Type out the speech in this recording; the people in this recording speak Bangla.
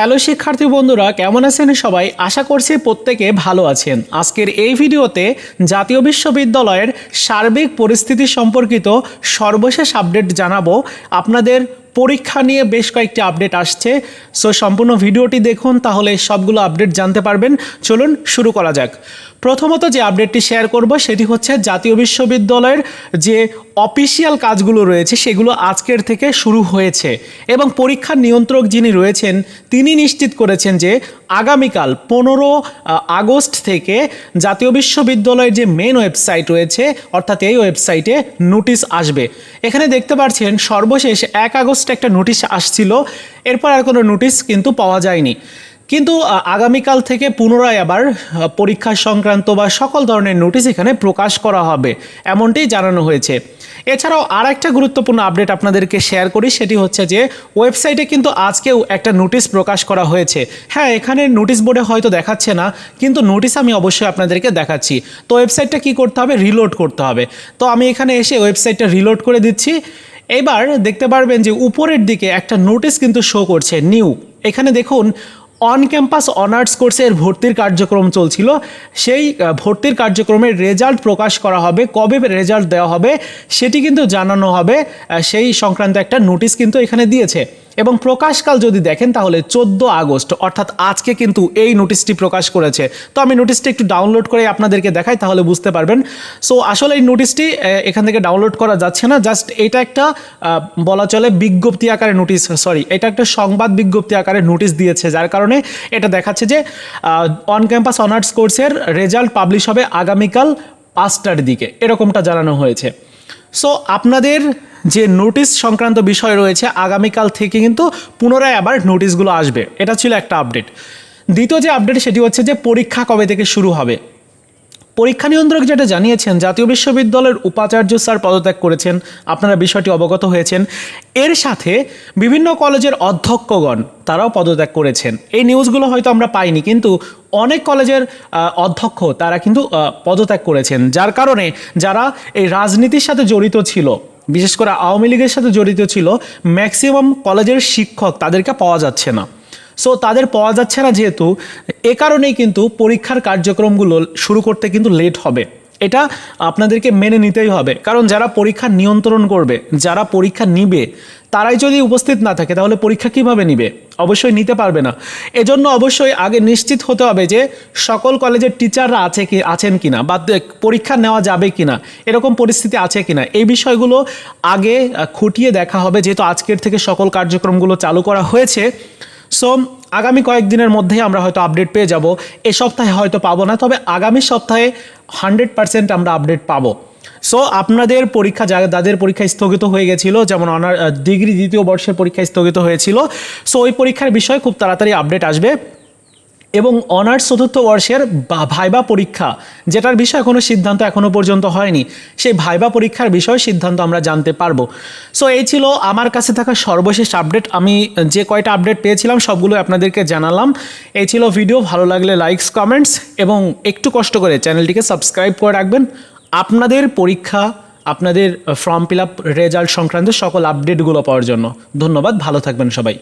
হ্যালো শিক্ষার্থী বন্ধুরা, কেমন আছেন সবাই? আশা করছি প্রত্যেকে ভালো আছেন। আজকের এই ভিডিওতে জাতীয় বিশ্ববিদ্যালয়ের সার্বিক পরিস্থিতি সম্পর্কিত সর্বশেষ আপডেট জানাব। আপনাদের পরীক্ষা নিয়ে বেশ কয়েকটি আপডেট আসছে। সো সম্পূর্ণ ভিডিওটি দেখুন, তাহলে সবগুলো আপডেট জানতে পারবেন। চলুন শুরু করা যাক। প্রথমত যে আপডেটটি শেয়ার করব, সেটি হচ্ছে জাতীয় বিশ্ববিদ্যালয়ের যে অফিসিয়াল কাজগুলো রয়েছে, সেগুলো আজকের থেকে শুরু হয়েছে এবং পরীক্ষার নিয়ন্ত্রক যিনি রয়েছেন, তিনি নিশ্চিত করেছেন যে আগামীকাল পনেরো আগস্ট থেকে জাতীয় বিশ্ববিদ্যালয়ের যে মেন ওয়েবসাইট রয়েছে, অর্থাৎ এই ওয়েবসাইটে নোটিশ আসবে। এখানে দেখতে পাচ্ছেন, সর্বশেষ এক আগস্ট একটা নোটিশ আসছিল, এরপর আর কোনো নোটিশ কিন্তু পাওয়া যায়নি। কিন্তু আগামীকাল থেকে পুনরায় আবার পরীক্ষা সংক্রান্ত বা সকল ধরনের নোটিশ এখানে প্রকাশ করা হবে, এমনটি জানানো হয়েছে। এছাড়াও আর একটা গুরুত্বপূর্ণ আপডেট আপনাদেরকে শেয়ার করি, সেটি হচ্ছে যে ওয়েবসাইটে কিন্তু আজকেও একটা নোটিশ প্রকাশ করা হয়েছে। হ্যাঁ এখানে নোটিশ বোর্ডে হয়তো দেখাচ্ছে না, কিন্তু নোটিশ আমি অবশ্যই আপনাদেরকে দেখাচ্ছি। তো ওয়েবসাইটটা কি করতে হবে? রিলোড করতে হবে। তো আমি এখানে এসে ওয়েবসাইটটা রিলোড করে দিচ্ছি। এবার দেখতে পারবেন যে, উপরের দিকে একটা নোটিশ কিন্তু শো করছে নিউ এখানে দেখুন অন ক্যাম্পাস অনার্স কোর্সের ভর্তির কার্যক্রম চলছিল। সেই ভর্তির কার্যক্রমের রেজাল্ট প্রকাশ করা হবে, কবে রেজাল্ট দেওয়া হবে সেটি কিন্তু জানানো হবে। সেই সংক্রান্ত একটা নোটিশ কিন্তু এখানে দিয়েছে। এবং প্রকাশকাল যদি দেখেন তাহলে চোদ্দ আগস্ট, অর্থাৎ আজকে কিন্তু এই নোটিশটি প্রকাশ করেছে। তো আমি নোটিশটি একটু ডাউনলোড করে আপনাদেরকে দেখাই, তাহলে বুঝতে পারবেন। সো আসলে এই নোটিশটি এখান থেকে ডাউনলোড করা যাচ্ছে না জাস্ট এটা একটা বলা চলে বিজ্ঞপ্তি আকারে নোটিশ সরি এটা একটা সংবাদ বিজ্ঞপ্তি আকারে নোটিশ দিয়েছে, যার কারণে এটা দেখাচ্ছে যে অন ক্যাম্পাস অনার্স কোর্সের রেজাল্ট পাবলিশ হবে আগামীকাল পাঁচটার দিকে, এরকমটা জানানো হয়েছে। সো আপনাদের যে নোটিশ সংক্রান্ত বিষয় রয়েছে, আগামীকাল থেকে কিন্তু পুনরায় আবার নোটিশগুলো আসবে। এটা ছিল একটা আপডেট দ্বিতীয় যে আপডেট সেটি হচ্ছে যে পরীক্ষা কবে থেকে শুরু হবে? পরীক্ষা নিয়ন্ত্রক যেটা জানিয়েছেন, জাতীয় বিশ্ববিদ্যালয়ের উপাচার্য স্যার পদত্যাগ করেছেন, আপনারা বিষয়টি অবগত হয়েছেন। এর সাথে বিভিন্ন কলেজের অধ্যক্ষগণ তারাও পদত্যাগ করেছেন। এই নিউজগুলো হয়তো আমরা পাইনি, কিন্তু অনেক কলেজের অধ্যক্ষ তারা কিন্তু পদত্যাগ করেছেন। যার কারণে যারা এই রাজনীতির সাথে জড়িত ছিল বিশেষ করে আওয়ামী লীগের সাথে জড়িত ছিল ম্যাক্সিমাম কলেজের শিক্ষক তাদেরকে পাওয়া যাচ্ছে না। সো তাদের পাওয়া যাচ্ছে না যেহেতু, এ কারণেই কিন্তু পরীক্ষার কার্যক্রমগুলো শুরু করতে কিন্তু লেট হবে। এটা আপনাদেরকে মেনে নিতেই হবে। কারণ যারা পরীক্ষা নিয়ন্ত্রণ করবে, যারা পরীক্ষা নিবে, তারাই যদি উপস্থিত না থাকে, তাহলে পরীক্ষা কীভাবে নিবে? অবশ্যই নিতে পারবে না। এজন্য অবশ্যই আগে নিশ্চিত হতে হবে যে সকল কলেজের টিচাররা আছে কি, আছেন কিনা, বা দে- পরীক্ষা নেওয়া যাবে কি না এরকম পরিস্থিতি আছে কিনা, এই বিষয়গুলো আগে খুঁটিয়ে দেখা হবে। যেহেতু আজকের থেকে সকল কার্যক্রমগুলো চালু করা হয়েছে সো আগামী কয়েকদিনের মধ্যেই আমরা হয়তো আপডেট পেয়ে যাব। এ সপ্তাহে হয়তো পাবো না, তবে আগামী সপ্তাহে হান্ড্রেড পারসেন্ট আমরা আপডেট পাবো। সো আপনাদের পরীক্ষা যা- যাদের পরীক্ষা স্থগিত হয়ে গেছিল, যেমন অনার ডিগ্রি দ্বিতীয় বর্ষের পরীক্ষা স্থগিত হয়েছিল সো ওই পরীক্ষার বিষয়ে খুব তাড়াতাড়ি আপডেট আসবে। এবং অনার্স চতুর্থ বর্ষের ভাইবা পরীক্ষা, যেটার বিষয়ে কোনো সিদ্ধান্ত এখনও পর্যন্ত হয়নি, সেই ভাইবা পরীক্ষার বিষয়ে সিদ্ধান্ত আমরা জানতে পারব। সো এই ছিল আমার কাছে থাকা সর্বশেষ আপডেট আমি যে কয়টা আপডেট পেয়েছিলাম, সবগুলো আপনাদেরকে জানালাম। এই ছিল ভিডিও ভালো লাগলে লাইকস কমেন্টস এবং একটু কষ্ট করে চ্যানেলটিকে সাবস্ক্রাইব করে রাখবেন। আপনাদের পরীক্ষা, আপনাদের ফর্ম ফিল আপ রেজাল্ট সংক্রান্ত সকল আপডেটগুলো পাওয়ার জন্য। ধন্যবাদ, ভালো থাকবেন সবাই।